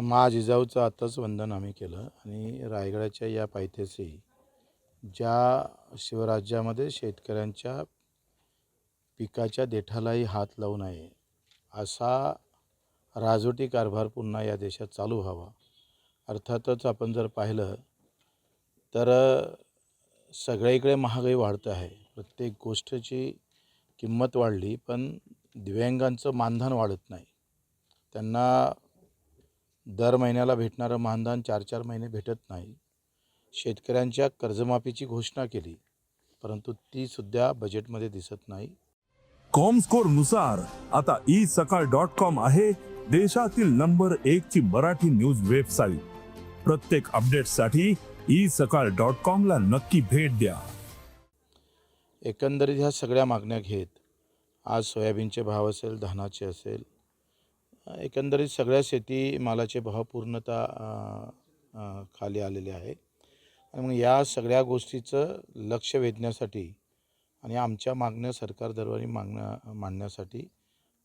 मा जिजाऊचं आताच वंदन आम्ही केलं आणि रायगडाच्या या पायथ्याशी ज्या शिवराज्यामध्ये शेतकऱ्यांच्या पिकाच्या देठालाही हात लावू नये असा राजवटी कारभार पुन्हा या देशात चालू व्हावा. अर्थातच आपण जर पाहिलं तर सगळीकडे महागाई वाढतं आहे. प्रत्येक गोष्टीची किंमत वाढली पण दिव्यांगांचं मानधन वाढत नाही. त्यांना दर महिन्याला भेटणारं मानधन चार चार महिने भेटत नाही. शेतकऱ्यांच्या कर्जमाफीची घोषणा केली परंतु ती सुद्धा बजेटमध्ये दिसत नाही. कॉमस्कोरनुसार आता ई सकाळ डॉट कॉम आहे देशातील नंबर एक ची मराठी न्यूज वेबसाईट प्रत्येक अपडेटसाठी ई सकाळ डॉट कॉम ला नक्की भेट द्या. एकंदरीत ह्या सगळ्या मागण्या घेत आज सोयाबीनचे भाव असेल धानाचे असेल एकंदरीत सगळ्या शेती मालाचे भाव पूर्णतः खाली आलेले आहे. आणि मग या सगळ्या गोष्टीचं लक्ष वेधण्यासाठी आणि आमच्या मागण्या सरकार दरबारी मागण्या मांडण्यासाठी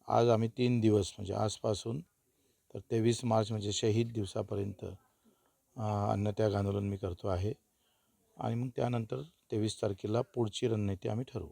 आज आम्ही तीन दिवस म्हणजे आजपासून तर तेवीस मार्च म्हणजे शहीद दिवसापर्यंत अन्नत्याग आंदोलन मी करतो आहे. आणि मग त्यानंतर तेवीस तारखेला पुढची रणनीती आम्ही ठरवू.